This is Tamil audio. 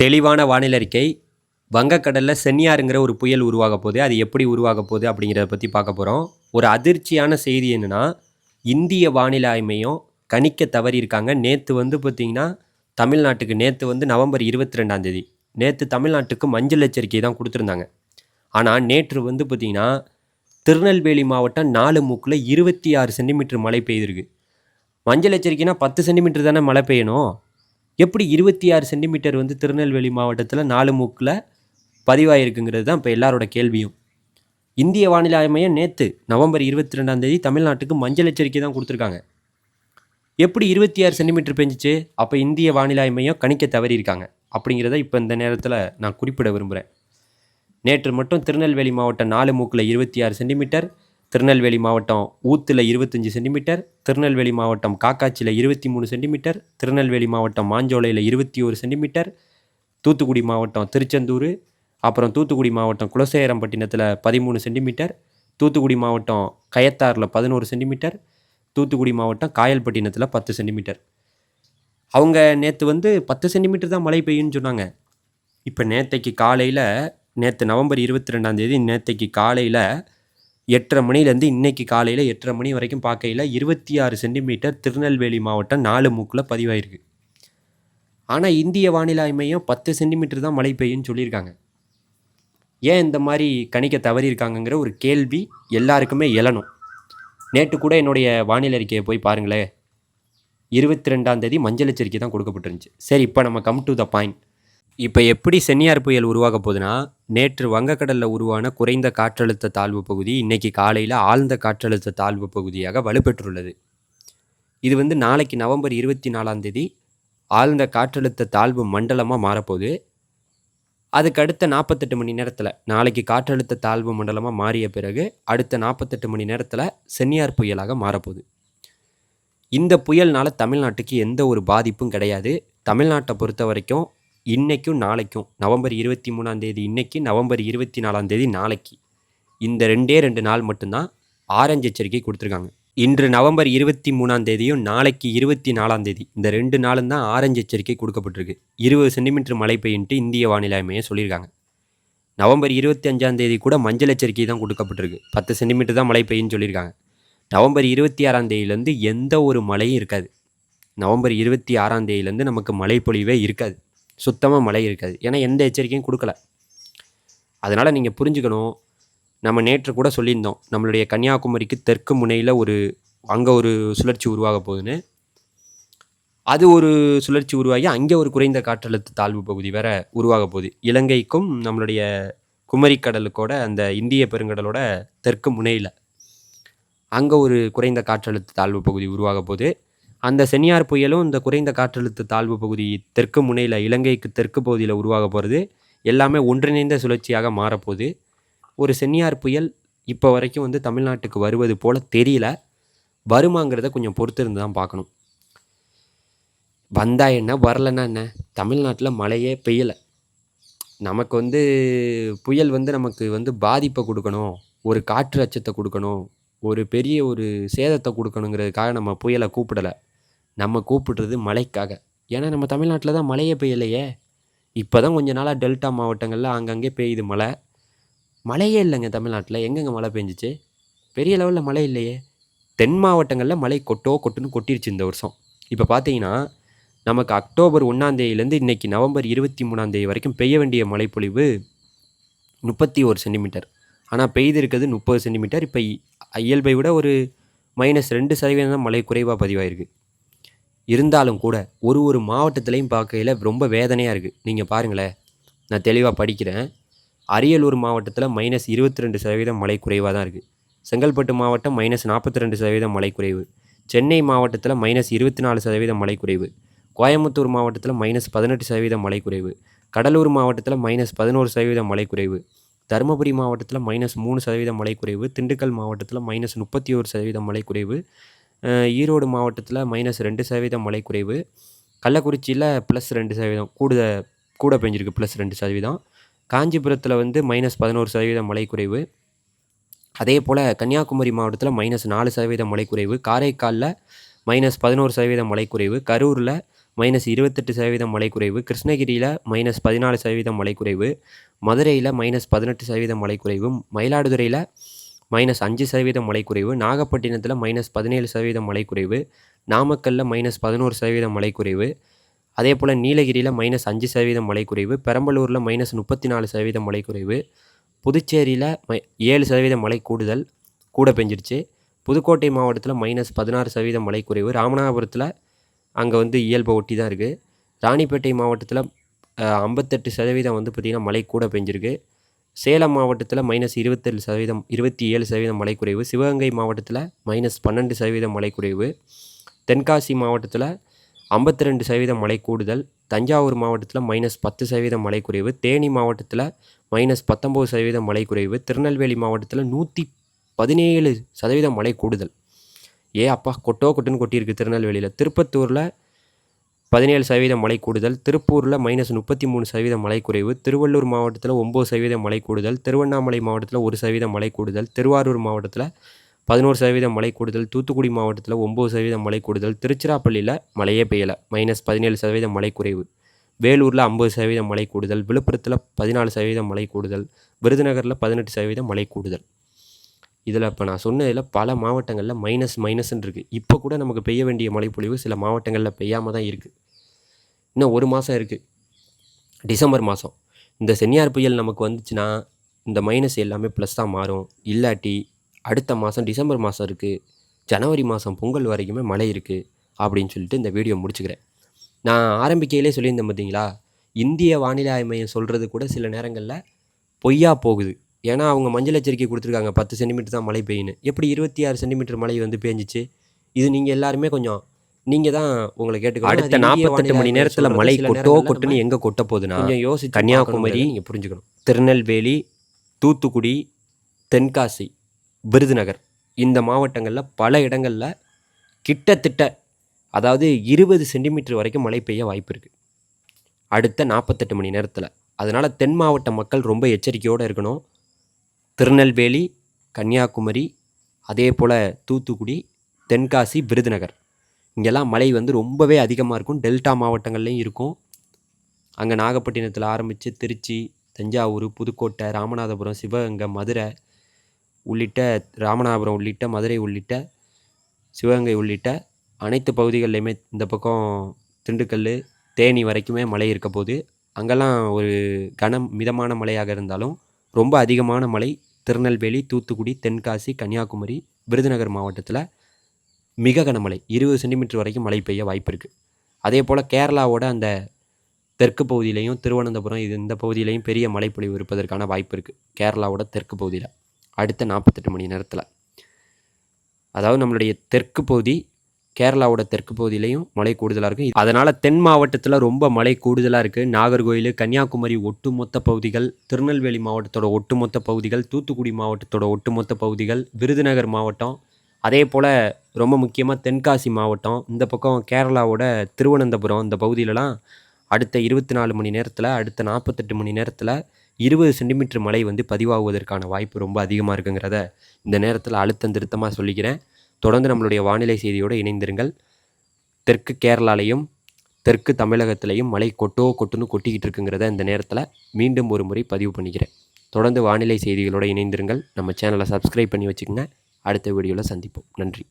தெளிவான வானிலை அறிக்கை. வங்கக்கடலில் சென்னியாருங்கிற ஒரு புயல் உருவாக போகுது. அது எப்படி உருவாக போகுது அப்படிங்கிறத பற்றி பார்க்க போகிறோம் ஒரு அதிர்ச்சியான செய்தி என்னென்னா இந்திய வானிலை ஆய்மையும் கணிக்க தவறியிருக்காங்க. நேற்று வந்து பார்த்திங்கன்னா தமிழ்நாட்டுக்கு நேற்று வந்து நவம்பர் இருபத்தி ரெண்டாம் தேதி. நேற்று தமிழ்நாட்டுக்கு மஞ்சள் எச்சரிக்கை தான் கொடுத்துருந்தாங்க. ஆனால் நேற்று வந்து பார்த்திங்கன்னா திருநெல்வேலி மாவட்டம் நாலு மூக்கில் இருபத்தி ஆறு சென்டிமீட்டர் மழை பெய்திருக்கு. மஞ்சள் எச்சரிக்கைனா பத்து சென்டிமீட்டர் தானே மழை பெய்யணும்? எப்படி இருபத்தி ஆறு சென்டிமீட்டர் வந்து திருநெல்வேலி மாவட்டத்தில் நாலு மூக்கில் பதிவாயிருக்குங்கிறது தான் இப்போ எல்லாரோட கேள்வியும். இந்திய வானிலை மையம் நேற்று நவம்பர் இருபத்தி ரெண்டாம் தேதி தமிழ்நாட்டுக்கு மஞ்சள் எச்சரிக்கை தான் கொடுத்துருக்காங்க. எப்படி இருபத்தி ஆறு சென்டிமீட்டர் பெஞ்சிச்சு? அப்போ இந்திய வானிலை மையம் கணிக்க தவறியிருக்காங்க. அப்படிங்கிறத இப்போ இந்த நேரத்தில் நான் குறிப்பிட விரும்புகிறேன் நேற்று மட்டும் திருநெல்வேலி மாவட்டம் நாலு மூக்கில் இருபத்தி ஆறு சென்டிமீட்டர் திருநெல்வேலி மாவட்டம் ஊத்தில் இருபத்தஞ்சி சென்டிமீட்டர் திருநெல்வேலி மாவட்டம் காக்காச்சியில் இருபத்தி மூணு சென்டிமீட்டர் திருநெல்வேலி மாவட்டம் மாஞ்சோலையில் இருபத்தி ஒரு சென்டிமீட்டர் தூத்துக்குடி மாவட்டம் திருச்செந்தூர் அப்புறம் தூத்துக்குடி மாவட்டம் குலசேரம்பட்டினத்தில் பதிமூணு சென்டிமீட்டர் தூத்துக்குடி மாவட்டம் கயத்தாரில் பதினோரு சென்டிமீட்டர் தூத்துக்குடி மாவட்டம் காயல்பட்டினத்தில் பத்து சென்டிமீட்டர். அவங்க நேற்று வந்து பத்து சென்டிமீட்டர் தான் மழை பெய்யும்னு சொன்னாங்க. இப்போ நேற்றைக்கு காலையில் நேற்று நவம்பர் இருபத்தி ரெண்டாம் தேதி நேற்றைக்கு காலையில் எட்டரை மணிலேருந்து இன்னைக்கு காலையில் எட்டரை மணி வரைக்கும் பார்க்கையில் இருபத்தி ஆறு சென்டிமீட்டர் திருநெல்வேலி மாவட்டம் நாலு மூக்கில் பதிவாயிருக்கு. ஆனால் இந்திய வானிலை மையம் பத்து சென்டிமீட்டர் தான் மழை பெய்யும்னு சொல்லியிருக்காங்க. ஏன் இந்த மாதிரி கணிக்க தவறியிருக்காங்கங்கிற ஒரு கேள்வி எல்லாருக்குமே எழணும். நேற்று கூட என்னுடைய வானிலை அறிக்கையை போய் பாருங்களேன். இருபத்தி ரெண்டாம் தேதி மஞ்சள் எச்சரிக்கை தான் கொடுக்கப்பட்டிருந்துச்சு. சரி இப்போ நம்ம கம் டு த பாயிண்ட் இப்போ எப்படி சென்னியார் புயல் உருவாக போகுதுன்னா நேற்று வங்கக்கடலில் உருவான குறைந்த காற்றழுத்த தாழ்வு பகுதி இன்னைக்கு காலையில் ஆழ்ந்த காற்றழுத்த தாழ்வு பகுதியாக வலுப்பெற்றுள்ளது. இது வந்து நாளைக்கு நவம்பர் இருபத்தி நாலாம் தேதி ஆழ்ந்த காற்றழுத்த தாழ்வு மண்டலமாக மாறப்போகுது. அதுக்கு அடுத்த நாற்பத்தெட்டு மணி நேரத்தில் நாளைக்கு காற்றழுத்த தாழ்வு மண்டலமாக மாறிய பிறகு அடுத்த நாற்பத்தெட்டு மணி நேரத்தில் சென்னியார் புயலாக மாறப்போகுது. இந்த புயல்னால் தமிழ்நாட்டுக்கு எந்த ஒரு பாதிப்பும் கிடையாது. தமிழ்நாட்டை பொறுத்த வரைக்கும் இன்றைக்கும் நாளைக்கும். நவம்பர் இருபத்தி மூணாம் தேதி இன்றைக்கி நவம்பர் இருபத்தி நாலாம் தேதி நாளைக்கு. இந்த ரெண்டே ரெண்டு நாள் மட்டும்தான் ஆரஞ்சு எச்சரிக்கை கொடுத்துருக்காங்க. இன்று நவம்பர் இருபத்தி மூணாம் தேதியும் நாளைக்கு இருபத்தி நாலாம் தேதி. இந்த ரெண்டு நாளும் தான் ஆரஞ்சு எச்சரிக்கை கொடுக்கப்பட்டிருக்கு. இருபது சென்டிமீட்டர் மழை பெய்யின்ட்டு இந்திய வானிலை அமைய மையம் சொல்லியிருக்காங்க. நவம்பர் இருபத்தி அஞ்சாம் தேதி கூட மஞ்சள் எச்சரிக்கை தான் கொடுக்கப்பட்டிருக்கு. பத்து சென்டிமீட்டர் தான் மழை பெய்யும்னு சொல்லியிருக்காங்க. நவம்பர் இருபத்தி ஆறாம் தேதியிலேருந்து எந்த ஒரு மழையும் இருக்காது. நவம்பர் இருபத்தி ஆறாம் தேதியிலேருந்து நமக்கு மழை பொழிவே இருக்காது. சுத்தமாக மழை இருக்காது. ஏன்னா எந்த எச்சரிக்கையும் கொடுக்கல. அதனால் நீங்கள் புரிஞ்சுக்கணும். நம்ம நேற்று கூட சொல்லியிருந்தோம். நம்மளுடைய கன்னியாகுமரிக்கு தெற்கு முனையில் ஒரு அங்கே ஒரு சுழற்சி உருவாக போகுதுன்னு. அது ஒரு சுழற்சி உருவாகி அங்கே ஒரு குறைந்த காற்றழுத்த தாழ்வு பகுதி வேற உருவாக போகுது. இலங்கைக்கும் நம்மளுடைய குமரிக்கடலுக்கோட அந்த இந்திய பெருங்கடலோட தெற்கு முனையில் அங்கே ஒரு குறைந்த காற்றழுத்த தாழ்வு பகுதி உருவாக போகுது. அந்த சென்னியார் புயலும் இந்த குறைந்த காற்றழுத்த தாழ்வு பகுதி தெற்கு முனையில் இலங்கைக்கு தெற்கு பகுதியில் உருவாக போகிறது எல்லாமே ஒன்றிணைந்த சுழற்சியாக மாறப்போகுது. ஒரு சென்னியார் புயல் இப்போ வரைக்கும் வந்து தமிழ்நாட்டுக்கு வருவது போல் தெரியல. வருமாங்கிறத கொஞ்சம் பொறுத்திருந்து தான் பார்க்கணும். வந்தா என்ன வரலன்னா என்ன? தமிழ்நாட்டில் மழையே பெய்யலை. நமக்கு வந்து புயல் வந்து நமக்கு வந்து பாதிப்பை கொடுக்கணும் ஒரு காற்று அச்சத்தை கொடுக்கணும் ஒரு பெரிய ஒரு சேதத்தை கொடுக்கணுங்கிறதுக்காக நம்ம புயலை கூப்பிடலை. நம்ம கூப்பிடுறது மழைக்காக ஏன்னா நம்ம தமிழ்நாட்டில் தான் மழையே பெய்யலையே. இப்போ தான் கொஞ்ச நாளாக டெல்டா மாவட்டங்களில் அங்கங்கே பெய்யுது மழை. மழையே இல்லைங்க தமிழ்நாட்டில். எங்கெங்கே மழை பெஞ்சிச்சு? பெரிய லெவலில் மழை இல்லையே. தென் மாவட்டங்களில் மழை கொட்டோ கொட்டுன்னு கொட்டிருச்சு இந்த வருஷம். இப்போ பார்த்தீங்கன்னா நமக்கு அக்டோபர் ஒன்றாந்தேதியிலேருந்து இன்றைக்கி நவம்பர் இருபத்தி மூணாந்தேதி வரைக்கும் பெய்ய வேண்டிய மழைப்பொழிவு முப்பத்தி ஒரு சென்டிமீட்டர். ஆனால் பெய்திருக்கிறது முப்பது சென்டிமீட்டர். இப்போ இயல்பை விட ஒரு மைனஸ் ரெண்டு சதவீதம் தான் மழை குறைவாக பதிவாயிருக்கு. இருந்தாலும் கூட ஒரு ஒரு மாவட்டத்துலேயும் பார்க்கையில் ரொம்ப வேதனையாக இருக்குது நீங்கள் பாருங்களேன். நான் தெளிவாக படிக்கிறேன். அரியலூர் மாவட்டத்தில் மைனஸ் இருபத்தி ரெண்டு சதவீதம் மழை குறைவாக தான் இருக்குது செங்கல்பட்டு மாவட்டம் மைனஸ் நாற்பத்தி ரெண்டு சதவீதம் மழை குறைவு. சென்னை மாவட்டத்தில் மைனஸ் இருபத்தி நாலு சதவீதம் மழை குறைவு. கோயம்புத்தூர் மாவட்டத்தில் மைனஸ் பதினெட்டு சதவீதம் மழை குறைவு. கடலூர் மாவட்டத்தில் மைனஸ் பதினோரு சதவீதம் மழை குறைவு. தருமபுரி மாவட்டத்தில் மைனஸ் மூணு சதவீதம் மழை குறைவு. திண்டுக்கல் மாவட்டத்தில் மைனஸ் முப்பத்தி ஒரு சதவீதம் மழை குறைவு. ஈரோடு மாவட்டத்தில் மைனஸ் ரெண்டு சதவீதம் மழை குறைவு. கள்ளக்குறிச்சியில் ப்ளஸ் ரெண்டு சதவீதம் கூட கூட பெஞ்சிருக்கு ப்ளஸ் ரெண்டு சதவீதம். காஞ்சிபுரத்தில் வந்து மைனஸ் பதினோரு சதவீதம் மழை குறைவு. அதே போல் கன்னியாகுமரி மாவட்டத்தில் மைனஸ் நாலு சதவீதம் மழை குறைவு. காரைக்காலில் மைனஸ் பதினோரு சதவீதம் மழை குறைவு. கரூரில் மைனஸ் இருபத்தெட்டு சதவீதம் மழை குறைவு. கிருஷ்ணகிரியில் மைனஸ் பதினாலு சதவீதம் மழை குறைவு. மதுரையில் மைனஸ் பதினெட்டு சதவீதம் மழை குறைவு. மயிலாடுதுறையில் மைனஸ் அஞ்சு சதவீதம் மழைக்குறைவு நாகப்பட்டினத்தில் மைனஸ் பதினேழு சதவீதம் மழைக்குறைவு நாமக்கல்லில் மைனஸ் பதினோரு சதவீதம் மழைக்குறைவு குறைவு அதே போல் நீலகிரியில் மைனஸ் அஞ்சு சதவீதம் மழைக்குறைவு பெரம்பலூரில் மைனஸ் முப்பத்தி நாலு சதவீதம் மழைக்குறைவு புதுச்சேரியில் மை ஏழு சதவீதம் மழை கூடுதல் கூட பெஞ்சிருச்சு. புதுக்கோட்டை மாவட்டத்தில் மைனஸ் பதினாறு சதவீதம் மழைக்குறைவு ராமநாதபுரத்தில் அங்கே வந்து இயல்பை ஒட்டி தான் இருக்குது ராணிப்பேட்டை மாவட்டத்தில் ஐம்பத்தெட்டு சதவீதம் வந்து பார்த்திங்கன்னா மழை கூட பெஞ்சிருக்கு. சேலம் மாவட்டத்தில் மைனஸ் இருபத்தேழு சதவீதம் இருபத்தி ஏழு சதவீதம் மழை குறைவு சிவகங்கை மாவட்டத்தில் மைனஸ் பன்னெண்டு சதவீதம் மழை குறைவு தென்காசி மாவட்டத்தில் ஐம்பத்தி ரெண்டு சதவீதம் மழை கூடுதல். தஞ்சாவூர் மாவட்டத்தில் மைனஸ் பத்து சதவீதம் மழை குறைவு தேனி மாவட்டத்தில் மைனஸ் பத்தொம்போது சதவீதம் மழை குறைவு திருநெல்வேலி மாவட்டத்தில் நூற்றி பதினேழு சதவீதம் மழை கூடுதல். ஏ அப்பா கொட்டோ கொட்டுன்னு கொட்டியிருக்கு திருநெல்வேலியில். திருப்பத்தூரில் பதினேழு சதவீதம் மழை கூடுதல் திருப்பூரில் மைனஸ் முப்பத்தி மூணு சதவீதம் மழை குறைவு திருவள்ளூர் மாவட்டத்தில் ஒம்பது சதவீதம் மழை கூடுதல் திருவண்ணாமலை மாவட்டத்தில் ஒரு சதவீதம் மழை கூடுதல் திருவாரூர் மாவட்டத்தில் பதினோரு சதவீதம் மழை கூடுதல் தூத்துக்குடி மாவட்டத்தில் ஒம்பது சதவீதம் மழை கூடுதல் திருச்சிராப்பள்ளியில் மழையே பெய்யலை மைனஸ் பதினேழு சதவீதம் மழை குறைவு வேலூரில் ஐம்பது சதவீதம் மழை கூடுதல் விழுப்புரத்தில் பதினாலு சதவீதம் மழை கூடுதல் விருதுநகரில் பதினெட்டு சதவீதம் மழை கூடுதல் இதில் இப்போ நான் சொன்னதில் பல மாவட்டங்களில் மைனஸ் மைனஸ்ன்னு இருக்குது இப்போ கூட நமக்கு பெய்ய வேண்டிய மழைப்பொழிவு சில மாவட்டங்களில் பெய்யாமல் தான் இருக்குது இன்னும் ஒரு மாதம் இருக்குது டிசம்பர் மாதம் இந்த சென்னியார் புயல் நமக்கு வந்துச்சுன்னா இந்த மைனஸ் எல்லாமே ப்ளஸ் தான் மாறும். இல்லாட்டி அடுத்த மாதம் டிசம்பர் மாதம் இருக்குது ஜனவரி மாதம் பொங்கல் வரைக்குமே மழை இருக்குது அப்படின்னு சொல்லிட்டு இந்த வீடியோ முடிச்சுக்கிறேன். நான் ஆரம்பிக்கையிலே சொல்லியிருந்தேன் பார்த்தீங்களா இந்திய வானிலை ஆய்மையை சொல்கிறது கூட சில நேரங்களில் பொய்யா போகுது. ஏன்னா அவங்க மஞ்சள் எச்சரிக்கை கொடுத்துருக்காங்க. பத்து சென்டிமீட்டர் தான் மழை பெய்யுன்னு. எப்படி இருபத்தி ஆறு சென்டிமீட்டர் மழை வந்து பேஞ்சிச்சு? இது நீங்கள் எல்லாருமே கொஞ்சம் நீங்கள் தான் உங்களை கேட்டுக்கணும். அடுத்த 48 மணி நேரத்துல மழை கொட்டோ கொட்டுன்னு எங்க கொட்ட போகுதுன்னா கொஞ்சம் யோசிச்சு கன்னியாகுமரி, நீங்கள் புரிஞ்சுக்கணும். திருநெல்வேலி தூத்துக்குடி தென்காசி விருதுநகர் இந்த மாவட்டங்களில் பல இடங்களில் கிட்டத்தட்ட அதாவது இருபது சென்டிமீட்டர் வரைக்கும் மழை பெய்ய வாய்ப்பு இருக்குது அடுத்த நாற்பத்தெட்டு மணி நேரத்தில். அதனால் தென் மாவட்ட மக்கள் ரொம்ப எச்சரிக்கையோடு இருக்கணும். திருநெல்வேலி கன்னியாகுமரி அதே போல் தூத்துக்குடி தென்காசி விருதுநகர். இங்கெல்லாம் மழை வந்து ரொம்பவே அதிகமாக இருக்கும். டெல்டா மாவட்டங்கள்லேயும் இருக்கும். அங்கே நாகப்பட்டினத்தில் ஆரம்பித்து திருச்சி தஞ்சாவூர் புதுக்கோட்டை ராமநாதபுரம் சிவகங்கை மதுரை உள்ளிட்ட ராமநாதபுரம் உள்ளிட்ட மதுரை உள்ளிட்ட சிவகங்கை உள்ளிட்ட அனைத்து பகுதிகள்லையுமே இந்த பக்கம் திண்டுக்கல் தேனி வரைக்குமே மழை இருக்க போது அங்கெல்லாம் ஒரு கனம் மிதமான மழையாக இருந்தாலும் ரொம்ப அதிகமான மழை திருநெல்வேலி தூத்துக்குடி தென்காசி கன்னியாகுமரி விருதுநகர் மாவட்டத்தில் மிக கனமழை. இருபது சென்டிமீட்டர் வரைக்கும் மழை பெய்ய வாய்ப்பு இருக்குது அதே போல் கேரளாவோட அந்த தெற்கு பகுதியிலையும் திருவனந்தபுரம் இது இந்த பகுதியிலையும் பெரிய மழைப்பொழிவு இருப்பதற்கான வாய்ப்பு இருக்குது கேரளாவோட தெற்கு பகுதியில். அடுத்த நாற்பத்தெட்டு மணி நேரத்தில். அதாவது நம்மளுடைய தெற்கு பகுதி கேரளாவோட தெற்கு பகுதியிலையும் மழை கூடுதலாக இருக்கும் அதனால் தென் மாவட்டத்தில் ரொம்ப மழை கூடுதலாக இருக்குது நாகர்கோயில் கன்னியாகுமரி ஒட்டுமொத்த பகுதிகள் திருநெல்வேலி மாவட்டத்தோட ஒட்டுமொத்த பகுதிகள் தூத்துக்குடி மாவட்டத்தோட ஒட்டுமொத்த பகுதிகள் விருதுநகர் மாவட்டம் அதே போல் ரொம்ப முக்கியமாக தென்காசி மாவட்டம். இந்த பக்கம் கேரளாவோட திருவனந்தபுரம் இந்த பகுதியிலலாம் அடுத்த இருபத்தி நாலு மணி நேரத்தில் அடுத்த நாற்பத்தெட்டு மணி நேரத்தில் இருபது சென்டிமீட்டர் மழை வந்து பதிவாகுவதற்கான வாய்ப்பு ரொம்ப அதிகமாக இருக்குங்கிறத இந்த நேரத்தில் அழுத்தம் திருத்தமாக சொல்லிக்கிறேன். தொடர்ந்து நம்மளுடைய வானிலை செய்தியோடு இணைந்திருங்கள். தெற்கு கேரளாலையும் தெற்கு தமிழகத்திலையும் மழை கொட்டோ கொட்டுன்னு கொட்டிக்கிட்டு இருக்குங்கிறத இந்த நேரத்தில் மீண்டும் ஒரு முறை பதிவு பண்ணிக்கிறேன். தொடர்ந்து வானிலை செய்திகளோடு இணைந்திருங்கள். நம்ம சேனலை சப்ஸ்கிரைப் பண்ணி வச்சுக்கோங்க. அடுத்த வீடியோவில் சந்திப்போம். நன்றி.